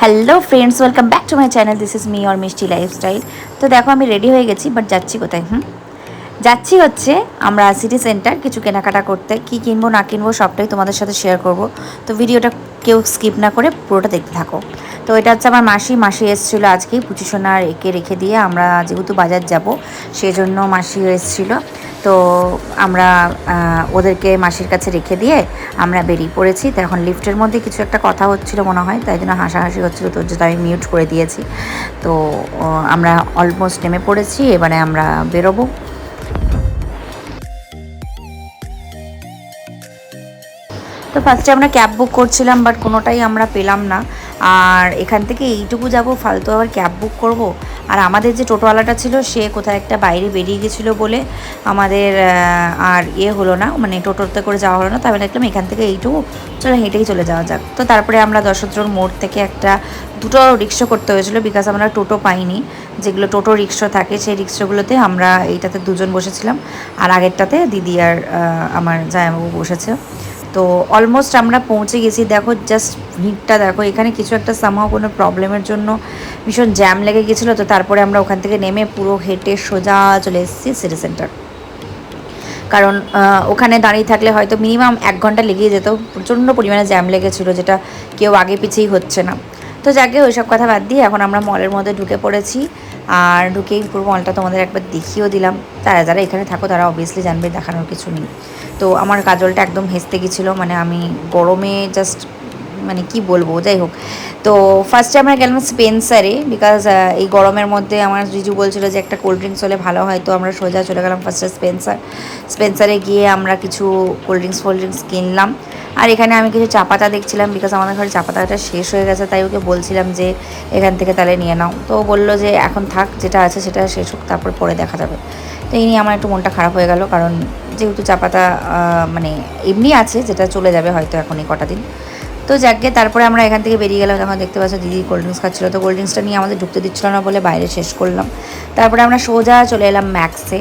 Hello friends welcome back to my channel this is me or Mishti lifestyle তো দেখো, আমি ready হয়ে গেছি বাট যাচ্ছি কোথায়, হুম? যাচ্ছি হচ্ছে আমরা সিটি সেন্টার কিছু কেনাকাটা করতে, কি কিনবো, না কিনবো, সবটাই তোমাদের সাথে শেয়ার করব। তো ভিডিওটা কেউ স্কিপ না করে পুরোটা দেখতে থাকো। তো এটা হচ্ছে আমার মাসি মাসি এসেছিল আজকেই পুচিসোনার একে রেখে দিয়ে আমরা যেহেতু বাজার যাব, সেজন্য মাসি এসেছিল। তো আমরা ওদেরকে মাসির কাছে রেখে দিয়ে আমরা বেরিয়ে পড়েছি। তো এখন লিফটের মধ্যে কিছু একটা কথা হচ্ছিল মনে হয়, তাই জন্য হাসাহাসি হচ্ছিল, তোর জন্য আমি মিউট করে দিয়েছি। তো আমরা অলমোস্ট নেমে পড়েছি, এবারে আমরা বেরোবো। তো ফার্স্টে আমরা ক্যাব বুক করছিলাম বাট কোনোটাই আমরা পেলাম না। আর এখান থেকে এইটুকু যাব, ফালতু আবার ক্যাব বুক করব। আর আমাদের যে টোটোওয়ালাটা ছিল, সে কোথায় একটা বাইরে বেরিয়ে গেছিল বলে আমাদের আর ইয়ে হলো না মানে টোটোতে করে যাওয়া হলো না তাহলে দেখলাম এখান থেকে এইটুকু, চলো হেঁটেই চলে যাওয়া যাক। তো তারপরে আমরা দশজন মোড় থেকে একটা, দুটো রিক্সা করতে হয়েছিল বিকজ আমরা টোটো পাইনি। যেগুলো টোটো রিক্সা থাকে, সেই রিক্সাগুলোতে আমরা এইটাতে দুজন বসেছিলাম। আর আগেরটাতে দিদি আর আমার জামাইবাবু বসেছে। তো অলমোস্ট আমরা পৌঁছে গেছি। দেখো জাস্ট ভিড়টা দেখো, এখানে কিছু একটা সামহাও কোনো প্রবলেমের জন্য ভীষণ জ্যাম লেগে গেছিল। তো তারপরে আমরা ওখান থেকে নেমে পুরো হেঁটে সোজা চলে এসেছি সিটি সেন্টার কারণ ওখানে দাঁড়িয়ে থাকলে হয়তো মিনিমাম এক ঘণ্টা লেগেই যেত। প্রচণ্ড পরিমাণে জ্যাম লেগেছিলো, যেটা কেউ আগে পিছিয়েই হচ্ছে না। তো যাকে ওইসব কথা বাদ দিয়ে এখন আমরা মলের মধ্যে ঢুকে পড়েছি। আর ঢুকেই পুরো মলটা তোমাদের একবার দেখিয়েও দিলাম। তারা যারা এখানে থাকো, তারা অবভিয়াসলি জানবে, দেখানোর কিছু নেই। তো আমার কাজলটা একদম হেসতে গেছিল। মানে আমি গরমে জাস্ট মানে কি বলব, যাই হোক। তো ফার্স্টে আমরা গেলাম স্পেন্সারে বিকজ এই গরমের মধ্যে আমার জিজু বলছিল যে একটা কোল্ড ড্রিঙ্কস হলে ভালো হয়, তো আমরা সোজা চলে গেলাম ফার্স্টে স্পেন্সার স্পেন্সারে গিয়ে আমরা কিছু কোল্ড ড্রিঙ্কস ফোল্ড ড্রিঙ্কস কিনলাম। আর এখানে আমি কিছু চা পাতা দেখছিলাম বিকজ আমাদের ঘরে চা পাতাটা শেষ হয়ে গেছে, তাই ওকে বলছিলাম যে এখান থেকে তাহলে নিয়ে নাও। তো বলল যে এখন থাক, যেটা আছে সেটা শেষ হোক, তারপর পরে দেখা যাবে। তো এই নিয়ে আমার একটু মনটা খারাপ হয়ে গেল, কারণ যেহেতু চা পাতা মানে এমনি আছে, যেটা চলে যাবে হয়তো এখন এই কটা দিন। তো যাকে তারপরে আমরা এখান থেকে বেরিয়ে গেলাম। তখন দেখতে পাচ্ছি দিদি কোল্ড ড্রিঙ্কস খাচ্ছিলো। তো কোল্ড ড্রিঙ্কসটা নিয়ে আমাদের ঢুকতে দিচ্ছিল না বলে বাইরে শেষ করলাম। তারপরে আমরা সোজা চলে এলাম ম্যাক্সে।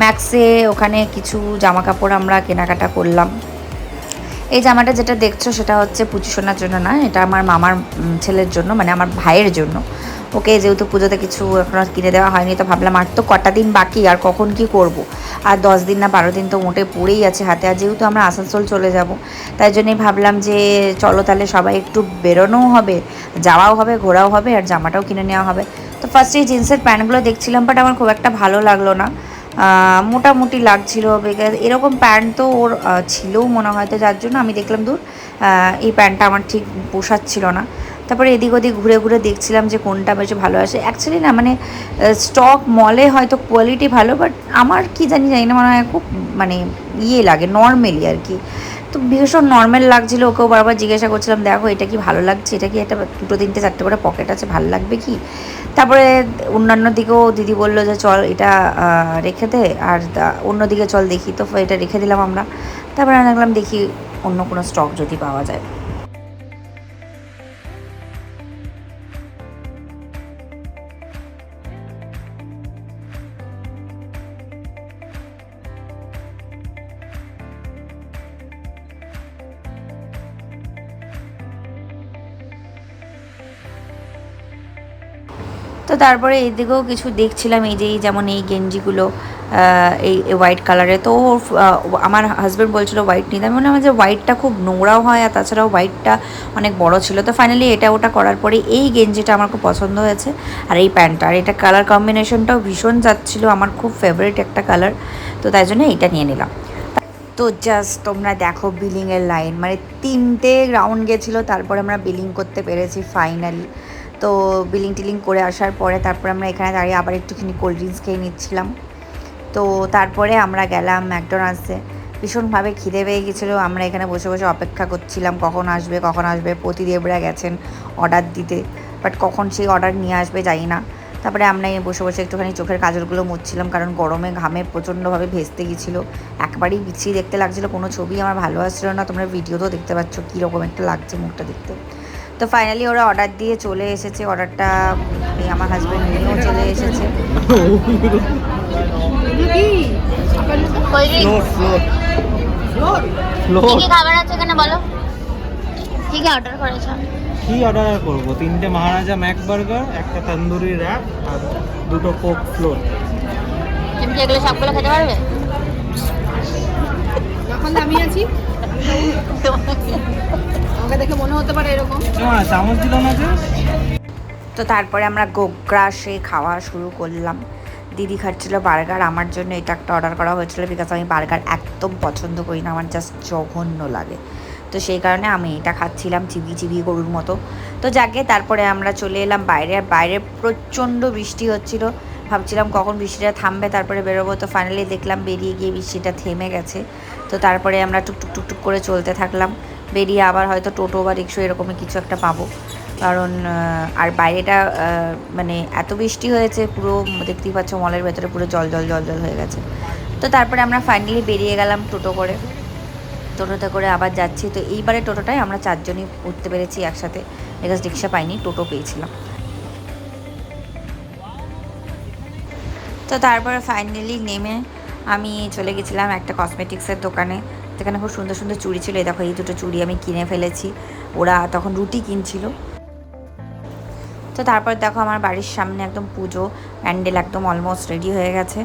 ম্যাক্সে ওখানে কিছু জামা কাপড় আমরা কেনাকাটা করলাম। এই জামাটা যেটা দেখছ সেটা হচ্ছে পুচি সোনার জন্য না, এটা আমার মামার ছেলের জন্য মানে আমার ভাইয়ের জন্য। ওকে যেহেতু পুজোতে কিছু এখনও কিনে দেওয়া হয়নি, তো ভাবলাম আর তো কটা দিন বাকি, আর কখন কি করব। আর দশ দিন না বারো দিন তো মোটে পড়েই আছে হাতে, আর যেহেতু আমরা আসানসোল চলে যাব, তাই জন্যই ভাবলাম যে চলো তাহলে সবাই একটু বেরোনোও হবে, যাওয়াও হবে, ঘোরাও হবে, আর জামাটাও কিনে নেওয়া হবে। তো ফার্স্টে এই জিন্সের প্যান্টগুলো দেখছিলাম বাট আমার খুব একটা ভালো লাগল না। মোটামুটি লাগছিল বিকজ এরকম প্যান্ট তো ওর ছিলও মনে হয়, তো যার জন্য আমি দেখলাম দূর এই প্যান্টটা আমার ঠিক পোষাচ্ছিল না। তারপরে এদিক ওদিক ঘুরে ঘুরে দেখছিলাম যে কোনটা বেশ ভালো আসে। অ্যাকচুয়ালি না মানে স্টক মলে হয়তো কোয়ালিটি ভালো বাট আমার কি জানি জানি না, মনে হয় খুব মানে ইয়ে লাগে নর্মালি আর কি। তো ভীষণ নর্মাল লাগছিল, ওকেও বারবার জিজ্ঞাসা করছিলাম, দেখো, এটা কি ভালো লাগছে? এটা কি একটা দুটো তিনটে চারটে করে পকেট আছে, ভালো লাগবে কি? তারপরে অন্যান্য দিকেও দিদি বলল যে, চল, এটা রেখে দে, আর অন্যদিকে চল দেখি। তো এটা রেখে দিলাম আমরা। তারপরে দেখলাম দেখি অন্য কোনো স্টক যদি পাওয়া যায়। তারপরে এদিকেও কিছু দেখছিলাম, এই যে যেমন এই গেঞ্জিগুলো এই হোয়াইট কালারে তো আমার হাজব্যান্ড বলছিল হোয়াইট নিতে। আমি মনে হয় যে হোয়াইটটা খুব নোংরাও হয় আর তাছাড়াও হোয়াইটটা অনেক বড় ছিল। তো ফাইনালি এটা ওটা করার পরে এই গেঞ্জিটা আমার খুব পছন্দ হয়েছে। আর এই প্যান্টটা, আর এটা কালার কম্বিনেশনটাও ভীষণ যাচ্ছিল। আমার খুব ফেভারিট একটা কালার তো তাই জন্য এইটা নিয়ে নিলাম। তো জাস্ট তোমরা দেখো বিলিংয়ের লাইন মানে তিনটে রাউন্ড গেছিল, তারপরে আমরা বিলিং করতে পেরেছি ফাইনালি তো বিলিং টিলিং করে আসার পরে তারপরে আমরা এখানে দাঁড়িয়ে আবার একটুখানি কোল্ড ড্রিঙ্কস খেয়ে নিচ্ছিলাম। তো তারপরে আমরা গেলাম ম্যাকডোনাল্ডসে। ভীষণভাবে খিদে পেয়ে গেছিল। আমরা এখানে বসে বসে অপেক্ষা করছিলাম, কখন আসবে কখন আসবে। প্রতিদেবরা গেছেন অর্ডার দিতে। বাট কখন সেই অর্ডার নিয়ে আসবে জানি না। তারপরে আমরা বসে বসে একটুখানি চোখের কাজলগুলো মুছছিলাম কারণ গরমে ঘামে প্রচণ্ডভাবে ভেস্তে গেছিল। একবারই বিছিয়ে দেখতে লাগছিল। কোনো ছবি আমার ভালো আসছিল না। তোমরা ভিডিও তো দেখতে পাচ্ছ কীরকম একটা লাগছে মুখটা দেখতে। তো ফাইনালি ওরা অর্ডার দিয়ে চলে এসেছে। অর্ডারটা এই আমার হাজব্যান্ড নিয়েও চলে এসেছে। Floor floor. কি খাবার আছে এখানে বলো? কি কি অর্ডার করেছ? কি অর্ডার করব? তিনটে মহারাজা ম্যাক বার্গার একটা তন্দুরি র্যাপ আর দুটো কোক ফ্লোর। তুমি কি এগুলো সবগুলো খেতে পারবে? যখন আমি আছি। আমাকে দেখে মনে হতে পারে এরকম। চামচ দিল না যে? তো তারপরে আমরা গোগ্রাসে খাওয়া শুরু করলাম। দিদি খাচ্ছিল বার্গার আমার জন্য এটা একটা অর্ডার করা হয়েছিল বিকজ আমি বার্গার একদম পছন্দ করি না আমার জাস্ট জঘন্য লাগে। তো সেই কারণে আমি এটা খাচ্ছিলাম চিবি চিবি গরুর মতো। তো যাকে তারপরে আমরা চলে এলাম বাইরে আর বাইরে প্রচণ্ড বৃষ্টি হচ্ছিল। ভাবছিলাম কখন বৃষ্টিটা থামবে তারপরে বেরোবো। তো ফাইনালি দেখলাম বেরিয়ে গিয়ে বৃষ্টিটা থেমে গেছে। তো তারপরে আমরা টুকটুক টুকটুক করে চলতে থাকলাম। বেরিয়ে আবার হয়তো টোটো বা রিক্সো এরকমই কিছু একটা পাবো। কারণ আর বাইরেটা মানে এত বৃষ্টি হয়েছে, পুরো দেখতেই পাচ্ছ মলের ভেতরে পুরো জল জল জল জল হয়ে গেছে। তো তারপরে আমরা ফাইনালি বেরিয়ে গেলাম টোটো করে। টোটোতে করে আবার যাচ্ছি। তো এইবারে টোটোটায় আমরা চারজনই উঠতে পেরেছি একসাথে। বিকজ রিক্সা পাইনি, টোটো পেয়েছিলাম। তো তারপরে ফাইনালি নেমে আমি চলে গেছিলাম একটা কসমেটিক্সের দোকানে। যেখানে খুব সুন্দর সুন্দর চুড়ি ছিল। এই দেখো, এই দুটো চুড়ি আমি কিনে ফেলেছি। ওরা তখন রুটি কিনছিল। তো তারপর দেখো, আমার বাড়ির সামনে একদম পুজো প্যান্ডেল একদম অলমোস্ট রেডি হয়ে গেছে।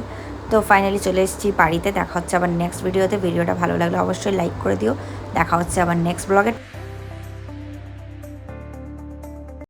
তো ফাইনালি চলে এসেছি বাড়িতে। দেখা হচ্ছে আবার নেক্সট ভিডিওতে ভিডিওটা ভালো লাগলে অবশ্যই লাইক করে দিও। দেখা হচ্ছে আবার নেক্সট ব্লগে